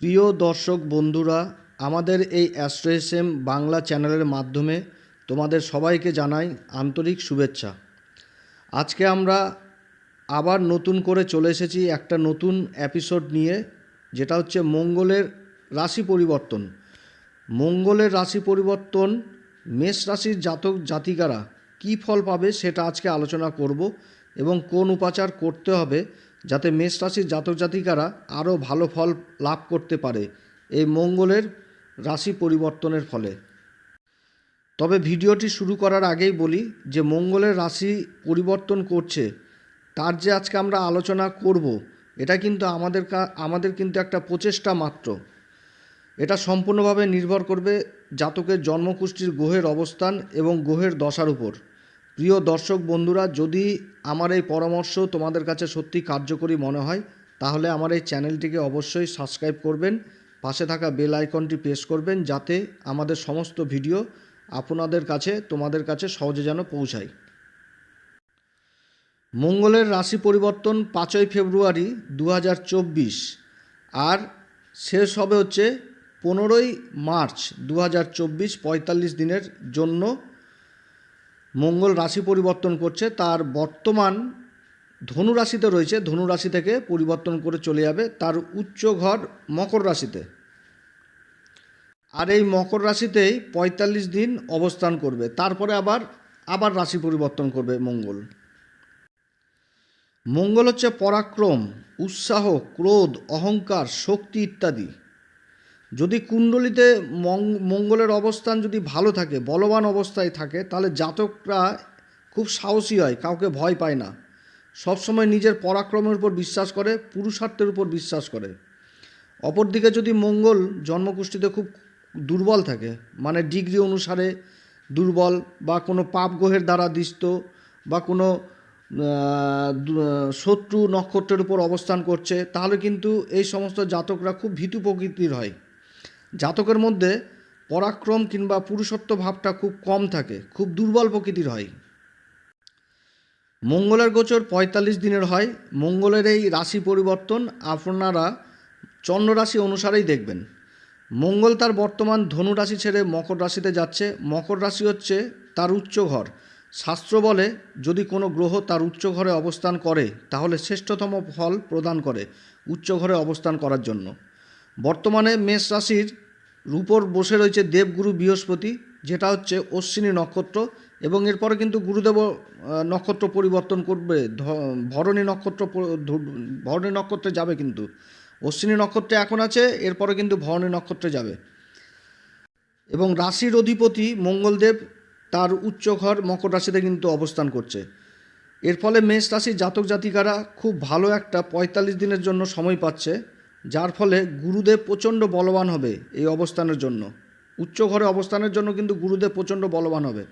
প্রিয় দর্শক বন্ধুরা, আমাদের এই অ্যাস্ট্রো এসএম বাংলা চ্যানেলের মাধ্যমে তোমাদের সবাইকে জানাই আন্তরিক শুভেচ্ছা। আজকে আমরা আবার নতুন করে চলে এসেছি একটা নতুন এপিসোড নিয়ে, যেটা হচ্ছে মঙ্গলের রাশি পরিবর্তন। মঙ্গলের রাশি পরিবর্তন মেষ রাশির জাতক জাতিকারা কী ফল পাবে সেটা আজকে আলোচনা করব এবং কোন উপাচার করতে হবে যাতে মেষ রাশির জাতক জাতিকারা আরও ভালো ফল লাভ করতে পারে এই মঙ্গলের রাশি পরিবর্তনের ফলে। তবে ভিডিওটি শুরু করার আগেই বলি যে মঙ্গলের রাশি পরিবর্তন করছে, তার যে আজকে আমরা আলোচনা করব, এটা কিন্তু আমাদের আমাদের কিন্তু একটা প্রচেষ্টা মাত্র। এটা সম্পূর্ণভাবে নির্ভর করবে জাতকের জন্মকুষ্ঠির গ্রহের অবস্থান এবং গ্রহের দশার উপর। প্রিয় দর্শক বন্ধুরা, যদি আমার এই পরামর্শ তোমাদের কাছে সত্যি কার্যকরী মনে হয়, তাহলে আমার এই চ্যানেলটিকে অবশ্যই সাবস্ক্রাইব করবেন, পাশে থাকা বেল আইকনটি প্রেস করবেন, যাতে আমাদের সমস্ত ভিডিও আপনাদের কাছে, তোমাদের কাছে সহজে যেন পৌঁছায়। মঙ্গলের রাশি পরিবর্তন পাঁচই ফেব্রুয়ারি দু হাজার চব্বিশ, আর শেষ হবে হচ্ছে পনেরোই মার্চ দু হাজার দিনের জন্য মঙ্গল রাশি পরিবর্তন করছে, তার বর্তমান ধনু রাশিতে রয়েছে, ধনু রাশি থেকে পরিবর্তন করে চলে যাবে তার উচ্চ ঘর মকর রাশিতে। আর এই মকর রাশিতেই পঁয়তাল্লিশ দিন অবস্থান করবে, তারপরে আবার আবার রাশি পরিবর্তন করবে মঙ্গল। মঙ্গল হচ্ছে পরাক্রম, উৎসাহ, ক্রোধ, অহংকার, শক্তি ইত্যাদি। যদি কুণ্ডলিতে মঙ্গলের অবস্থান যদি ভালো থাকে, বলবান অবস্থায় থাকে, তাহলে জাতকরা খুব সাহসী হয়, কাউকে ভয় পায় না। সবসময় নিজের পরাক্রমের উপর বিশ্বাস করে, পুরুষার্থের উপর বিশ্বাস করে। অপরদিকে যদি মঙ্গল জন্মকুষ্ঠিতে খুব দুর্বল থাকে মানে ডিগ্রি অনুসারে দুর্বল বা কোনো পাপ গ্রহের দ্বারা দৃষ্ট বা কোনো শত্রু নক্ষত্রের উপর অবস্থান করছে, তাহলে কিন্তু এই সমস্ত জাতকরা খুব ভীতু প্রকৃতির হয়। জাতকের মধ্যে পরাক্রম কিংবা পুরুষত্ব ভাবটা খুব কম থাকে, খুব দুর্বল প্রকৃতির হয়। মঙ্গলের গোচর পঁয়তাল্লিশ দিনের হয়। মঙ্গলের এই রাশি পরিবর্তন আপনারা চন্দ্র রাশি অনুসারেই দেখবেন। মঙ্গল তার বর্তমান ধনু রাশি ছেড়ে মকর রাশিতে যাচ্ছে। মকর রাশি হচ্ছে তার উচ্চ ঘর। শাস্ত্র বলে, যদি কোনো গ্রহ তার উচ্চ ঘরে অবস্থান করে, তাহলে শ্রেষ্ঠতম ফল প্রদান করে উচ্চ ঘরে অবস্থান করার জন্য। বর্তমানে মেষ রাশির উপর বসে রয়েছে দেবগুরু বৃহস্পতি, যেটা হচ্ছে অশ্বিনী নক্ষত্র এবং এরপরে কিন্তু গুরুদেব নক্ষত্র পরিবর্তন করবে। ভরণী নক্ষত্র ভরণী নক্ষত্রে যাবে কিন্তু। অশ্বিনী নক্ষত্রে এখন আছে, এরপরে কিন্তু ভরণী নক্ষত্রে যাবে। এবং রাশির অধিপতি মঙ্গলদেব, তার উচ্চ ঘর মকর রাশিতে কিন্তু অবস্থান করছে। এর ফলে মেষ রাশির জাতক জাতিকারা খুব ভালো একটা পঁয়তাল্লিশ দিনের জন্য সময় পাচ্ছে। যার ফলে গুরুদেব প্রচণ্ড বলবান হবে এই অবস্থানের জন্য। উচ্চ ঘরে অবস্থানের জন্য কিন্তু গুরুদেব প্রচণ্ড বলবান হবে।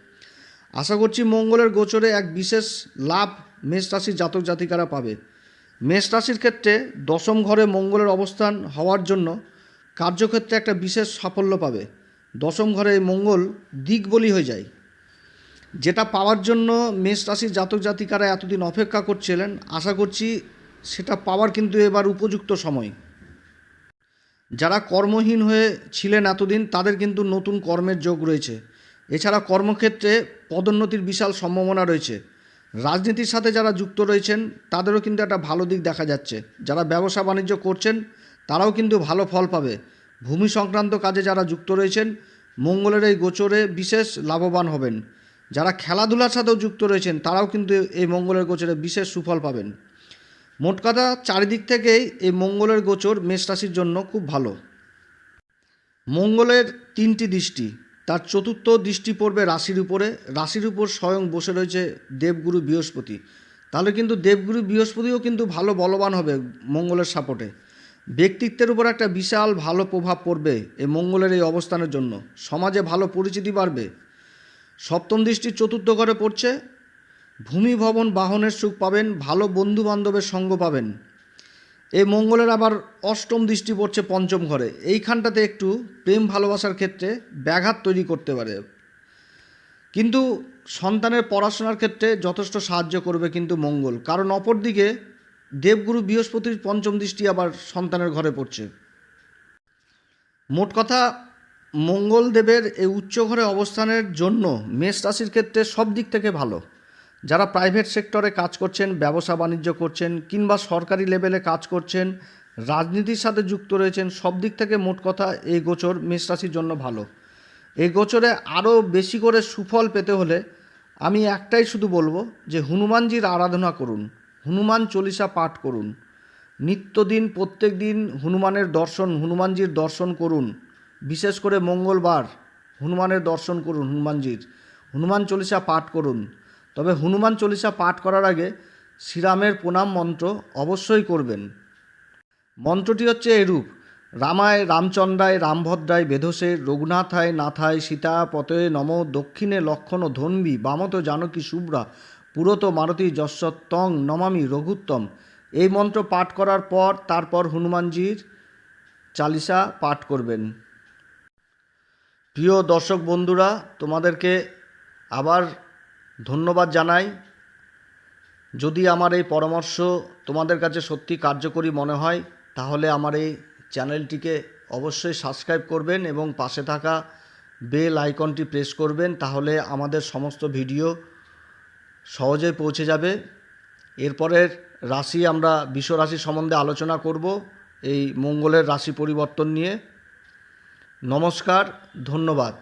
আশা করছি মঙ্গলের গোচরে এক বিশেষ লাভ মেষ রাশির জাতক জাতিকারা পাবে। মেষ রাশির ক্ষেত্রে দশম ঘরে মঙ্গলের অবস্থান হওয়ার জন্য কার্যক্ষেত্রে একটা বিশেষ সাফল্য পাবে। দশম ঘরে মঙ্গল দিক বলি হয়ে যায়। যেটা পাওয়ার জন্য মেষ রাশির জাতক জাতিকারা এতদিন অপেক্ষা করছিলেন, আশা করছি সেটা পাওয়ার কিন্তু এবার উপযুক্ত সময়। যারা কর্মহীন হয়ে ছিলেন এতদিন, তাদের কিন্তু নতুন কর্মের যোগ রয়েছে। এছাড়া কর্মক্ষেত্রে পদোন্নতির বিশাল সম্ভাবনা রয়েছে। রাজনীতির সাথে যারা যুক্ত রয়েছেন, তাদেরও কিন্তু একটা ভালো দিক দেখা যাচ্ছে। যারা ব্যবসা বাণিজ্য করছেন, তারাও কিন্তু ভালো ফল পাবে। ভূমি সংক্রান্ত কাজে যারা যুক্ত রয়েছেন, মঙ্গলের এই গোচরে বিশেষ লাভবান হবেন। যারা খেলাধুলার সাথেও যুক্ত রয়েছেন, তারাও কিন্তু এই মঙ্গলের গোচরে বিশেষ সুফল পাবেন। মোট কথা, চারিদিক থেকেই এই মঙ্গলের গোচর মেষ রাশির জন্য খুব ভালো। মঙ্গলের তিনটি দৃষ্টি, তার চতুর্থ দৃষ্টি পড়বে রাশির উপরে। রাশির উপর স্বয়ং বসে রয়েছে দেবগুরু বৃহস্পতি। তাহলে কিন্তু দেবগুরু বৃহস্পতিও কিন্তু ভালো বলবান হবে মঙ্গলের সাপোর্টে। ব্যক্তিত্বের উপর একটা বিশাল ভালো প্রভাব পড়বে এই মঙ্গলের এই অবস্থানের জন্য। সমাজে ভালো পরিচিতি বাড়বে। সপ্তম দৃষ্টি চতুর্থ ঘরে পড়ছে। ভূমি ভবন বাহনের সুখ পাবেন, ভালো বন্ধু বান্ধবের সঙ্গ পাবেন। এই মঙ্গলের আবার অষ্টম দৃষ্টি পড়ছে পঞ্চম ঘরে। এইখানটাতে একটু প্রেম ভালোবাসার ক্ষেত্রে ব্যাঘাত তৈরি করতে পারে। কিন্তু সন্তানের পড়াশোনার ক্ষেত্রে যথেষ্ট সাহায্য করবে কিন্তু মঙ্গল। কারণ অপরদিকে দেবগুরু বৃহস্পতির পঞ্চম দৃষ্টি আবার সন্তানের ঘরে পড়ছে। মোট কথা, মঙ্গলদেবের এই উচ্চ ঘরে অবস্থানের জন্য মেষ রাশির ক্ষেত্রে সব দিক থেকে ভালো। যারা প্রাইভেট সেক্টরে কাজ করছেন, ব্যবসা বাণিজ্য করছেন, কিংবা সরকারি লেভেলে কাজ করছেন, রাজনীতির সাথে যুক্ত রয়েছেন, সব দিক থেকে মোট কথা এই গোচর মেষ রাশির জন্য ভালো। এই গোচরে আরও বেশি করে সুফল পেতে হলে আমি একটাই শুধু বলব যে হনুমানজির আরাধনা করুন, হনুমান চল্লিশা পাঠ করুন, নিত্যদিন প্রত্যেক দিন হনুমানের দর্শন, হনুমানজির দর্শন করুন, বিশেষ করে মঙ্গলবার হনুমানের দর্শন করুন হনুমানজির, হনুমান চল্লিশা পাঠ করুন। তবে হনুমান চল্লিশা পাঠ করার আগে শ্রীরামের প্রণাম মন্ত্র অবশ্যই করবেন। মন্ত্রটি হচ্ছে এরূপ, রামায় রামচন্দ্রায় রামভদ্রায় বেধসে, রঘুনাথায় নাথায় সীতা পতয়ে নম, দক্ষিণে লক্ষণ ধন্বী, বামত জানকী শুভ্রা, পুরত মারতী যশ্বত্তং নমামি রঘুত্তম। এই মন্ত্র পাঠ করার পর তারপর হনুমানজির চালিসা পাঠ করবেন। প্রিয় দর্শক বন্ধুরা, তোমাদেরকে আবার ধন্যবাদ জানাই। যদি আমার এই পরামর্শ তোমাদের কাছে সত্যি কার্যকরী মনে হয়, তাহলে আমার এই চ্যানেলটিকে অবশ্যই সাবস্ক্রাইব করবেন এবং পাশে থাকা বেল আইকনটি প্রেস করবেন, তাহলে আমাদের সমস্ত ভিডিও সহজেই পৌঁছে যাবে। এরপরের রাশি আমরা বিশ্ব রাশি সম্বন্ধে আলোচনা করব, এই মঙ্গলের রাশি পরিবর্তন নিয়ে। নমস্কার, ধন্যবাদ।